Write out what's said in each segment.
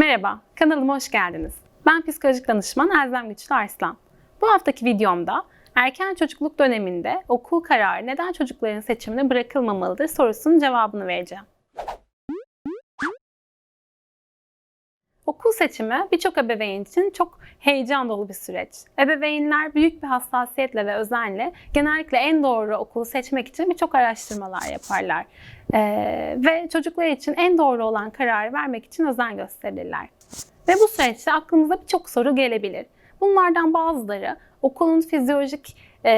Merhaba, kanalıma hoş geldiniz. Ben psikolojik danışman Erzem Güçlü Arslan. Bu haftaki videomda erken çocukluk döneminde okul kararı neden çocukların seçimine bırakılmamalıdır sorusunun cevabını vereceğim. Okul seçimi birçok ebeveyn için çok heyecan dolu bir süreç. Ebeveynler büyük bir hassasiyetle ve özenle genellikle en doğru okulu seçmek için birçok araştırmalar yaparlar. Ee, ve çocuklar için en doğru olan kararı vermek için özen gösterirler. Ve bu süreçte aklımıza birçok soru gelebilir. Bunlardan bazıları okulun fizyolojik e,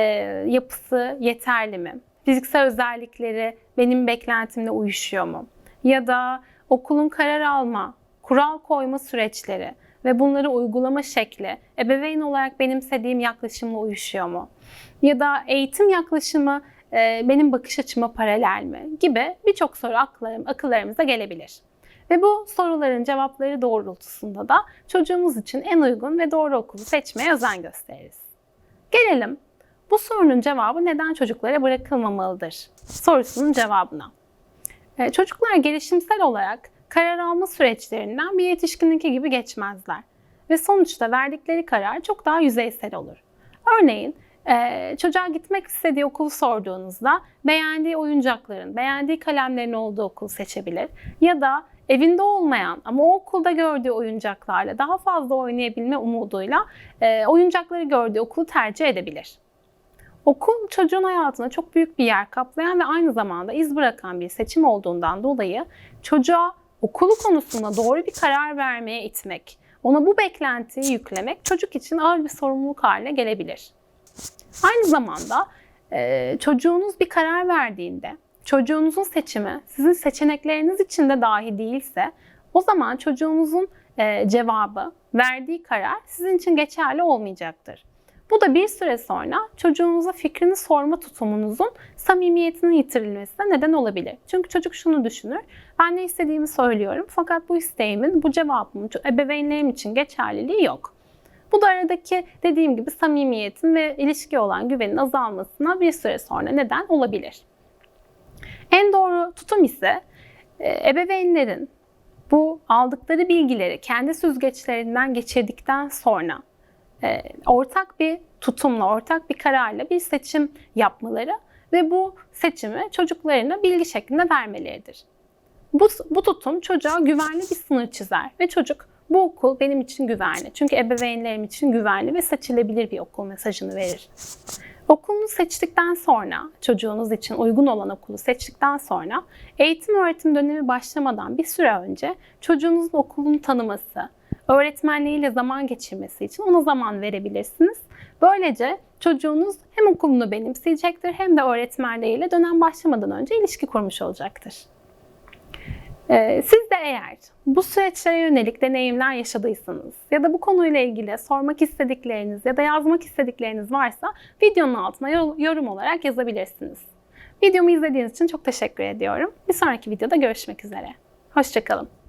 yapısı yeterli mi? Fiziksel özellikleri benim beklentimle uyuşuyor mu? Ya da okulun karar alma, kural koyma süreçleri ve bunları uygulama şekli ebeveyn olarak benimsediğim yaklaşımla uyuşuyor mu? Ya da eğitim yaklaşımı e, benim bakış açıma paralel mi? Gibi birçok soru akıllarım, akıllarımıza gelebilir. Ve bu soruların cevapları doğrultusunda da çocuğumuz için en uygun ve doğru okulu seçmeye özen gösteririz. Gelelim bu sorunun cevabı neden çocuklara bırakılmamalıdır sorusunun cevabına. E, Çocuklar gelişimsel olarak karar alma süreçlerinden bir yetişkininki gibi geçmezler. Ve sonuçta verdikleri karar çok daha yüzeysel olur. Örneğin e, çocuğa gitmek istediği okulu sorduğunuzda beğendiği oyuncakların, beğendiği kalemlerin olduğu okul seçebilir. Ya da evinde olmayan ama o okulda gördüğü oyuncaklarla daha fazla oynayabilme umuduyla e, oyuncakları gördüğü okulu tercih edebilir. Okul çocuğun hayatına çok büyük bir yer kaplayan ve aynı zamanda iz bırakan bir seçim olduğundan dolayı çocuğa okulu konusunda doğru bir karar vermeye itmek, ona bu beklentiyi yüklemek çocuk için ağır bir sorumluluk haline gelebilir. Aynı zamanda e, çocuğunuz bir karar verdiğinde, çocuğunuzun seçimi sizin seçenekleriniz içinde dahi değilse, o zaman çocuğunuzun e, cevabı, verdiği karar sizin için geçerli olmayacaktır. Bu da bir süre sonra çocuğunuza fikrini sorma tutumunuzun samimiyetinin yitirilmesine neden olabilir. Çünkü çocuk şunu düşünür, ben ne istediğimi söylüyorum fakat bu isteğimin, bu cevabımın ebeveynlerim için geçerliliği yok. Bu da aradaki dediğim gibi samimiyetin ve ilişki olan güvenin azalmasına bir süre sonra neden olabilir. En doğru tutum ise e, ebeveynlerin bu aldıkları bilgileri kendi süzgeçlerinden geçirdikten sonra ortak bir tutumla, ortak bir kararla bir seçim yapmaları ve bu seçimi çocuklarına bilgi şeklinde vermeleridir. Bu, bu tutum çocuğa güvenli bir sınır çizer ve çocuk bu okul benim için güvenli. Çünkü ebeveynlerim için güvenli ve seçilebilir bir okul mesajını verir. Okulunu seçtikten sonra, çocuğunuz için uygun olan okulu seçtikten sonra eğitim öğretim dönemi başlamadan bir süre önce çocuğunuzun okulunu tanıması, öğretmenliğiyle zaman geçirmesi için ona zaman verebilirsiniz. Böylece çocuğunuz hem okulunu benimseyecektir hem de öğretmenleriyle dönem başlamadan önce ilişki kurmuş olacaktır. Ee, siz de eğer bu süreçlere yönelik deneyimler yaşadıysanız ya da bu konuyla ilgili sormak istedikleriniz ya da yazmak istedikleriniz varsa videonun altına yorum olarak yazabilirsiniz. Videomu izlediğiniz için çok teşekkür ediyorum. Bir sonraki videoda görüşmek üzere. Hoşçakalın.